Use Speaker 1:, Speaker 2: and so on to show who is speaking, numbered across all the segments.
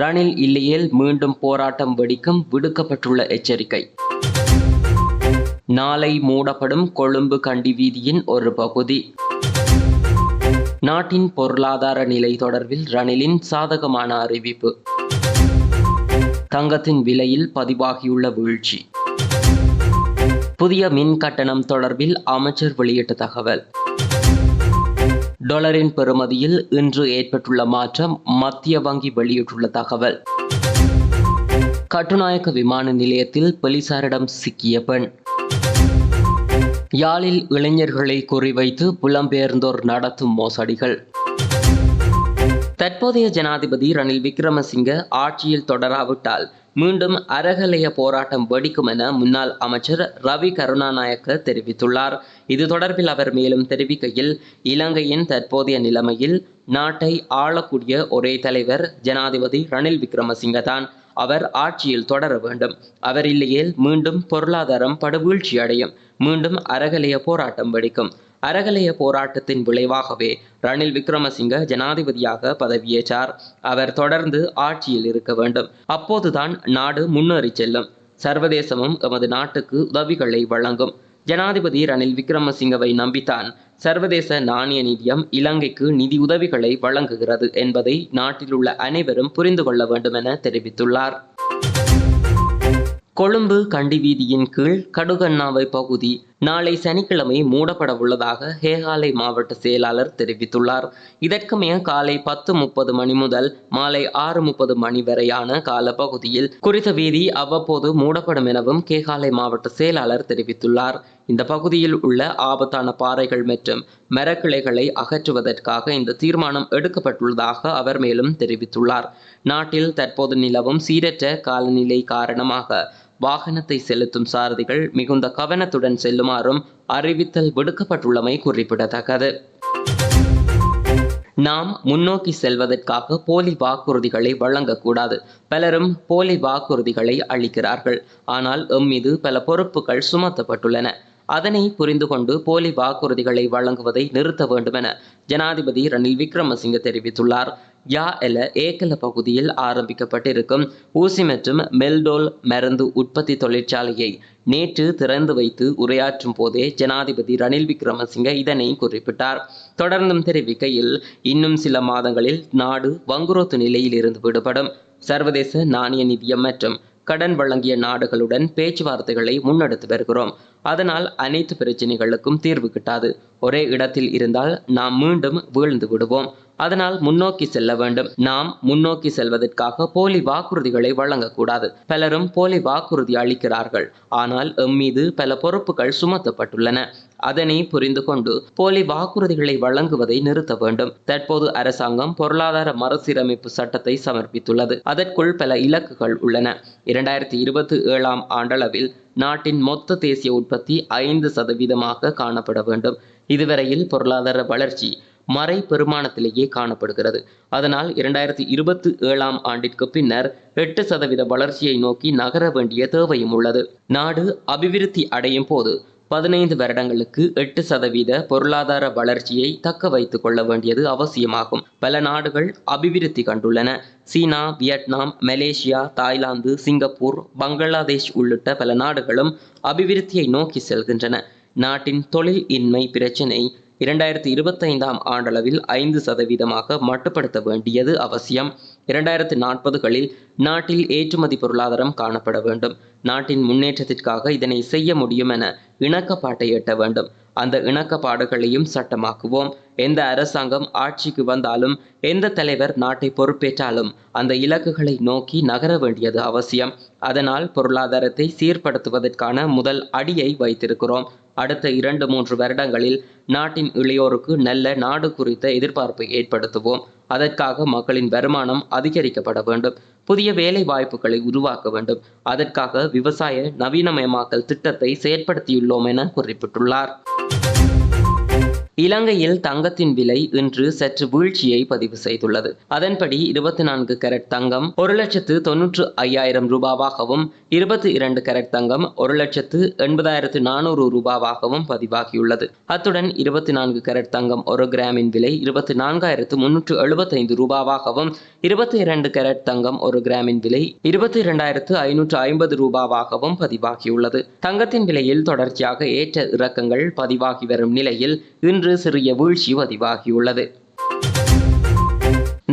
Speaker 1: ரணில் இல்லையேல் மீண்டும் போராட்டம் வெடிக்கும் விடுக்கப்பட்டுள்ள எச்சரிக்கை. நாளை மூடப்படும் கொழும்பு கண்டி வீதியின் ஒரு பகுதி. நாட்டின் பொருளாதார நிலை தொடர்பில் ரணிலின் சாதகமான அறிவிப்பு. தங்கத்தின் விலையில் பதிவாகியுள்ள வீழ்ச்சி. புதிய மின் கட்டணம் தொடர்பில் அமைச்சர் வெளியிட்ட தகவல். டொலரின் பெறுமதியில் இன்று ஏற்பட்டுள்ள மாற்றம் மத்திய வங்கி வெளியிட்டுள்ள தகவல். கட்டுநாயக்க விமான நிலையத்தில் போலீசாரிடம் சிக்கிய பெண். யாழில் இளைஞர்களை குறிவைத்து புலம்பெயர்ந்தோர் நடத்தும் மோசடிகள். தற்போதைய ஜனாதிபதி ரணில் விக்ரமசிங்க ஆட்சியில் தொடராவிட்டால் மீண்டும் அறகலைய போராட்டம் வெடிக்கும் என முன்னாள் அமைச்சர் ரவி கருணாநாயக்க தெரிவித்துள்ளார். இது தொடர்பில் அவர் மேலும் தெரிவிக்கையில் இலங்கையின் தற்போதைய நிலைமையில் நாட்டை ஆளக்கூடிய ஒரே தலைவர் ஜனாதிபதி ரணில் விக்ரமசிங்க தான் அவர் ஆட்சியில் தொடர வேண்டும். அவர் இல்லையேல் மீண்டும் பொருளாதாரம் படுவீழ்ச்சி அடையும். மீண்டும் அறகலைய போராட்டம் வெடிக்கும். அறகலைய போராட்டத்தின் விளைவாகவே ரணில் விக்ரமசிங்க ஜனாதிபதியாக பதவியேற்றார். அவர் தொடர்ந்து ஆட்சியில் இருக்க வேண்டும். அப்போதுதான் நாடு முன்னேறி செல்லும். சர்வதேசமும் எமது நாட்டுக்கு உதவிகளை வழங்கும். ஜனாதிபதி ரணில் விக்ரமசிங்கவை நம்பித்தான் சர்வதேச நாணய நிதியம் இலங்கைக்கு நிதி உதவிகளை வழங்குகிறது என்பதை நாட்டில் உள்ள அனைவரும் புரிந்து கொள்ள வேண்டும் என தெரிவித்துள்ளார். கொழும்பு கண்டி வீதியின் கீழ் கடுகண்ணாவை பகுதி நாளை சனிக்கிழமை மூடப்பட உள்ளதாக ஹேகாலை மாவட்ட செயலாளர் தெரிவித்துள்ளார். இதற்கமைய காலை பத்து முப்பது மணி முதல் மாலை ஆறு முப்பது மணி வரையான கால பகுதியில் குறித்த வீதி அவ்வப்போது மூடப்படும் எனவும் கேகாலை மாவட்ட செயலாளர் தெரிவித்துள்ளார். இந்த பகுதியில் உள்ள ஆபத்தான பாறைகள் மற்றும் மரக்கிளைகளை அகற்றுவதற்காக இந்த தீர்மானம் எடுக்கப்பட்டுள்ளதாக அவர் மேலும் தெரிவித்துள்ளார். நாட்டில் தற்போது நிலவும் சீரற்ற காலநிலை காரணமாக வாகனத்தை செலுத்தும் சாரதிகள் மிகுந்த கவனத்துடன் செல்லுமாறும் அறிவித்தல் விடுக்கப்பட்டுள்ளமை குறிப்பிடத்தக்கது. நாம் முன்னோக்கி செல்வதற்காக போலி வாக்குறுதிகளை வழங்கக்கூடாது. பலரும் போலி வாக்குறுதிகளை அளிக்கிறார்கள். ஆனால் எம் மீது பல பொறுப்புகள் சுமத்தப்பட்டுள்ளன. அதனை புரிந்து கொண்டு போலி வாக்குறுதிகளை வழங்குவதை நிறுத்த வேண்டுமென ஜனாதிபதி ரணில் விக்ரமசிங்க தெரிவித்துள்ளார். யா எல ஏக்கல பகுதியில் ஆரம்பிக்கப்பட்டிருக்கும். ஊசி மற்றும் மெல்டோல் மருந்து உற்பத்தி தொழிற்சாலையை நேற்று திறந்து வைத்து உரையாற்றும் போதே ஜனாதிபதி ரணில் விக்ரமசிங்க இதனை குறிப்பிட்டார். தொடர்ந்தும் தெரிவிக்கையில் இன்னும் சில மாதங்களில் நாடு வங்குரோத்து நிலையில் இருந்து விடுபடும். சர்வதேச நாணய நிதியம் மற்றும் கடன் வழங்கிய நாடுகளுடன் பேச்சுவார்த்தைகளை முன்னெடுத்து வருகிறோம். அதனால் அனைத்து பிரச்சனைகளுக்கும் தீர்வு கிட்டாது. ஒரே இடத்தில் இருந்தால் நாம் மீண்டும் வீழ்ந்து விடுவோம். அதனால் முன்னோக்கி செல்ல வேண்டும். நாம் முன்னோக்கி செல்வதற்காக போலி வாக்குறுதிகளை வழங்கக்கூடாது. பலரும் போலி வாக்குறுதி அளிக்கிறார்கள். ஆனால் எம் மீது பல பொறுப்புகள் சுமத்தப்பட்டுள்ளன. அதனை புரிந்து கொண்டு போலி வாக்குறுதிகளை வழங்குவதை நிறுத்த வேண்டும். தற்போது அரசாங்கம் பொருளாதார மறுசீரமைப்பு சட்டத்தை சமர்ப்பித்துள்ளது. அதற்குள் பல இலக்குகள் உள்ளன. இரண்டாயிரத்தி இருபத்தி ஏழாம் ஆண்டளவில் நாட்டின் மொத்த தேசிய உற்பத்தி ஐந்து சதவீதமாக காணப்பட வேண்டும். இதுவரையில் பொருளாதார வளர்ச்சி மறை பெருமானத்திலேயே காணப்படுகிறது. அதனால் இரண்டாயிரத்தி இருபத்தி ஏழாம் ஆண்டிற்கு பின்னர் எட்டு சதவீத வளர்ச்சியை நோக்கி நகர வேண்டிய தேவையும் உள்ளது. நாடு அபிவிருத்தி அடையும் போது பதினைந்து வருடங்களுக்கு எட்டு சதவீத பொருளாதார வளர்ச்சியை தக்க வைத்துக் கொள்ள வேண்டியது அவசியமாகும். பல நாடுகள் அபிவிருத்தி கண்டுள்ளன. China Vietnam Malaysia Thailand Singapore Bangladesh உள்ளிட்ட பல நாடுகளும் அபிவிருத்தியை நோக்கி செல்கின்றன. நாட்டின் தொழில் இன்மை பிரச்சினை இரண்டாயிரத்தி இருபத்தைந்தாம் ஆண்டளவில் ஐந்து சதவீதமாக மட்டுப்படுத்த வேண்டியது அவசியம். இரண்டாயிரத்தி நாற்பதுகளில் நாட்டில் ஏற்றுமதி பொருளாதாரம் காணப்பட வேண்டும். நாட்டின் முன்னேற்றத்திற்காக இதனை செய்ய முடியும் என இணக்கப்பாட்டை எட்ட வேண்டும். அந்த இணக்கப்பாடுகளையும் சட்டமாக்குவோம். எந்த அரசாங்கம் ஆட்சிக்கு வந்தாலும் எந்த தலைவர் நாட்டை பொறுப்பேற்றாலும் அந்த இலக்குகளை நோக்கி நகர வேண்டியது அவசியம். அதனால் பொருளாதாரத்தை சீர்படுத்துவதற்கான முதல் அடியை வைத்திருக்கிறோம். அடுத்த இரண்டு மூன்று வருடங்களில் நாட்டின் இளையோருக்கு நல்ல நாடு குறித்த எதிர்பார்ப்பை ஏற்படுத்துவோம். அதற்காக மக்களின் வருமானம் அதிகரிக்கப்பட வேண்டும். புதிய வேலை வாய்ப்புகளை உருவாக்க வேண்டும். அதற்காக விவசாய நவீனமயமாக்கல் திட்டத்தை செயற்படுத்தியுள்ளோம் என குறிப்பிட்டுள்ளார். இலங்கையில் தங்கத்தின் விலை இன்று சற்று வீழ்ச்சியை பதிவு செய்துள்ளது. அதன்படி இருபத்தி நான்கு கேரட் தங்கம் ஒரு லட்சத்து தொன்னூற்று ஐயாயிரம் ரூபாவாகவும் இருபத்தி இரண்டு கேரட் தங்கம் ஒரு லட்சத்து எண்பதாயிரத்து நானூறு ரூபாவாகவும் பதிவாகியுள்ளது. அத்துடன் இருபத்தி நான்கு கேரட் தங்கம் ஒரு கிராமின் விலை இருபத்தி நான்காயிரத்து முன்னூற்று எழுபத்தைந்து ரூபாவாகவும் இருபத்தி இரண்டு கேரட் தங்கம் ஒரு கிராமின் விலை இருபத்தி இரண்டாயிரத்து ஐநூற்று ஐம்பது ரூபாவாகவும் பதிவாகியுள்ளது. தங்கத்தின் விலையில் தொடர்ச்சியாக ஏற்ற இறக்கங்கள் பதிவாகி வரும் நிலையில் இன்று சிறிய வீழ்ச்சி பதிவாகியுள்ளது.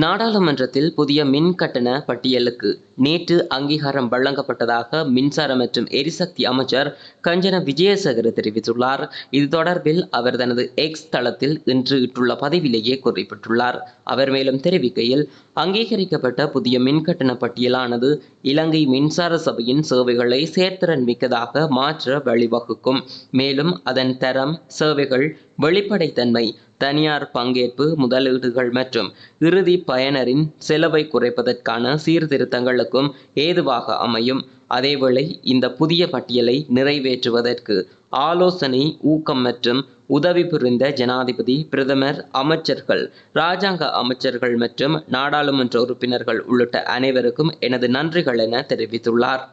Speaker 1: நாடாளுமன்றத்தில் புதிய மின் கட்டண பட்டியலுக்கு நேற்று அங்கீகாரம் வழங்கப்பட்டதாக மின்சார மற்றும் எரிசக்தி அமைச்சர் கஞ்சன விஜயசேகர தெரிவித்துள்ளார். இது தொடர்பில் அவர் தனது எக்ஸ் தளத்தில் இன்று இட்டுள்ள பதிவிலேயே குறிப்பிட்டுள்ளார். அவர் மேலும் தெரிவிக்கையில் அங்கீகரிக்கப்பட்ட புதிய மின் கட்டண பட்டியலானது இலங்கை மின்சார சபையின் சேவைகளை சேர்த்திறன் மிக்கதாக மாற்ற வழிவகுக்கும். மேலும் அதன் தரம் சேவைகள் வெளிப்படைத்தன்மை தனியார் பங்கேற்பு முதலீடுகள் மற்றும் இறுதி பயனரின் செலவை குறைப்பதற்கான சீர்திருத்தங்களுக்கும் ஏதுவாக அமையும். அதேவேளை இந்த புதிய பட்டியலை நிறைவேற்றுவதற்கு ஆலோசனை ஊக்கம் மற்றும் உதவி புரிந்த ஜனாதிபதி பிரதமர் அமைச்சர்கள் இராஜாங்க அமைச்சர்கள் மற்றும் நாடாளுமன்ற உறுப்பினர்கள் உள்ளிட்ட அனைவருக்கும் எனது நன்றிகள் என தெரிவித்துள்ளார்.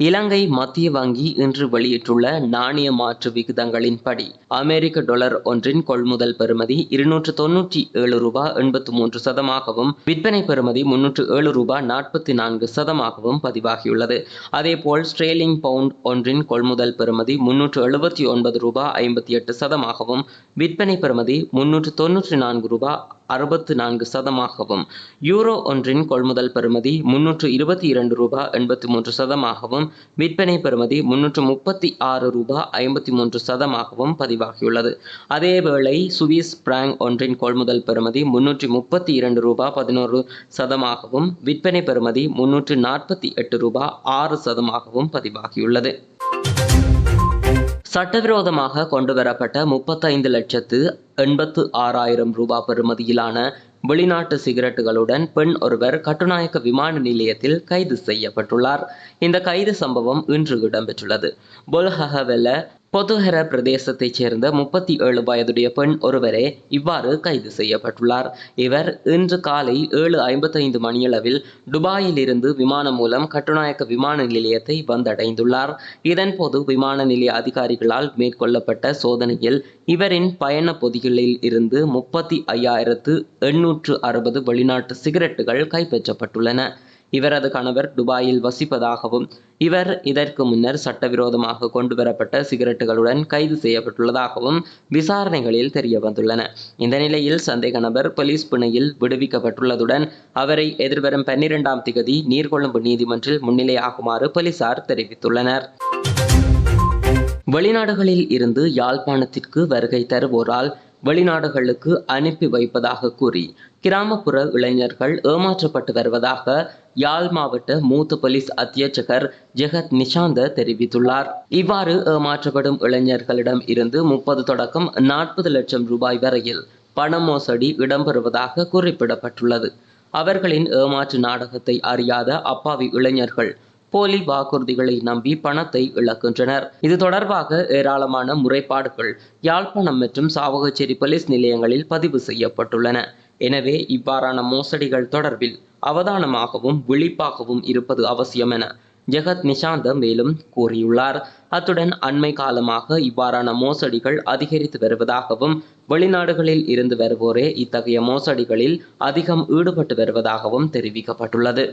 Speaker 1: இலங்கை மத்திய வங்கி இன்று வெளியிட்டுள்ள நாணய மாற்று விகிதங்களின்படி அமெரிக்க டாலர் ஒன்றின் கொள்முதல் பெறுமதி இருநூற்று தொன்னூற்றி ஏழு ரூபாய் எண்பத்து மூன்று சதமாகவும் விற்பனை பெறுமதி முன்னூற்று ஏழு ரூபாய் நாற்பத்தி நான்கு சதமாகவும் பதிவாகியுள்ளது. அதேபோல் ஸ்ட்ரேலிங் பவுண்ட் ஒன்றின் கொள்முதல் பெறுமதி முன்னூற்று எழுபத்தி ஒன்பது ரூபாய் ஐம்பத்தி எட்டு சதமாகவும் விற்பனை பெறுமதி முன்னூற்று தொன்னூற்றி நான்கு ரூபாய் அறுபத்து நான்கு சதமாகவும் யூரோ ஒன்றின் கொள்முதல் பெறுமதி முன்னூற்று இருபத்தி இரண்டு ரூபாய் எண்பத்தி மூன்று சதமாகவும் விற்பனை பெறுமதி முன்னூற்று முப்பத்தி ஆறு ரூபாய் ஐம்பத்தி மூன்று சதமாகவும் பதிவாகியுள்ளது. அதேவேளை சுவிஸ் பிராங்க் ஒன்றின் கொள்முதல் பெறுமதி முன்னூற்றி முப்பத்தி இரண்டு ரூபாய் பதினோரு சதமாகவும் விற்பனை பெறுமதி முன்னூற்று நாற்பத்தி எட்டு ரூபாய் ஆறு சதமாகவும் பதிவாகியுள்ளது. சட்டவிரோதமாக கொண்டுவரப்பட்ட முப்பத்தைந்து லட்சத்து எண்பத்து ஆறாயிரம் ரூபாய் பெறுமதியிலான வெளிநாட்டு சிகரெட்டுகளுடன் பெண் ஒருவர் கட்டுநாயக்க விமான நிலையத்தில் கைது செய்யப்பட்டுள்ளார். இந்த கைது சம்பவம் இன்று இடம்பெற்றுள்ளது. பொல்ஹவெல பொதுஹர பிரதேசத்தைச் சேர்ந்த முப்பத்தி ஏழு வயதுடைய பெண் ஒருவரே இவ்வாறு கைது செய்யப்பட்டுள்ளார். இவர் இன்று காலை ஏழு ஐம்பத்தைந்து மணியளவில் துபாயிலிருந்து விமானம் மூலம் கட்டுநாயக்க விமான நிலையத்தை வந்தடைந்துள்ளார். இதன்போது விமான நிலைய அதிகாரிகளால் மேற்கொள்ளப்பட்ட சோதனையில் இவரின் பயண பொதிகளில் இருந்து முப்பத்தி ஐயாயிரத்து எண்ணூற்று அறுபது வெளிநாட்டு சிகரெட்டுகள் கைப்பற்றப்பட்டுள்ளன. இவரது கணவர் துபாயில் வசிப்பதாகவும் இவர் இதற்கு முன்னர் சட்டவிரோதமாக கொண்டுவரப்பட்ட சிகரெட்டுகளுடன் கைது செய்யப்பட்டுள்ளதாகவும் விசாரணைகளில் தெரிய வந்துள்ளன இந்த நிலையில் சந்தேக நபர் போலீஸ் பிணையில் விடுவிக்கப்பட்டுள்ளதுடன் அவரை எதிர்வரும் பன்னிரெண்டாம் திகதி நீர்கொழும்பு நீதிமன்றில் முன்னிலையாகுமாறு போலீசார் தெரிவித்துள்ளனர். வெளிநாடுகளில் இருந்து யாழ்ப்பாணத்திற்கு வருகை தருவோரால் வெளிநாடுகளுக்கு அனுப்பி வைப்பதாக கூறி கிராமப்புற இளைஞர்கள் ஏமாற்றப்பட்டு வருவதாக யாழ் மாவட்ட மூத்த போலீஸ் அத்தியட்சகர் ஜெகத் நிஷாந்த தெரிவித்துள்ளார். இவ்வாறு ஏமாற்றப்படும் இளைஞர்களிடம் இருந்து முப்பது தொடக்கம் நாற்பது லட்சம் ரூபாய் வரையில் பண மோசடி இடம்பெறுவதாக குறிப்பிடப்பட்டுள்ளது. அவர்களின் ஏமாற்று நாடகத்தை அறியாத அப்பாவி இளைஞர்கள் போலி வாக்குறுதிகளை நம்பி பணத்தை இழக்கின்றனர். இது தொடர்பாக ஏராளமான முறைப்பாடுகள் யாழ்ப்பாணம் மற்றும் சாவகச்சேரி போலீஸ் நிலையங்களில் பதிவு செய்யப்பட்டுள்ளன. எனவே இவ்வாறான மோசடிகள் தொடர்பில் அவதானமாகவும் விழிப்பாகவும் இருப்பது அவசியம் என ஜெகத் நிஷாந்த மேலும் கூறியுள்ளார். அத்துடன் அண்மை காலமாக இவ்வாறான மோசடிகள் அதிகரித்து வருவதாகவும் வெளிநாடுகளில் இருந்து வருவோரே இத்தகைய மோசடிகளில் அதிகம் ஈடுபட்டு வருவதாகவும் தெரிவிக்கப்பட்டுள்ளது.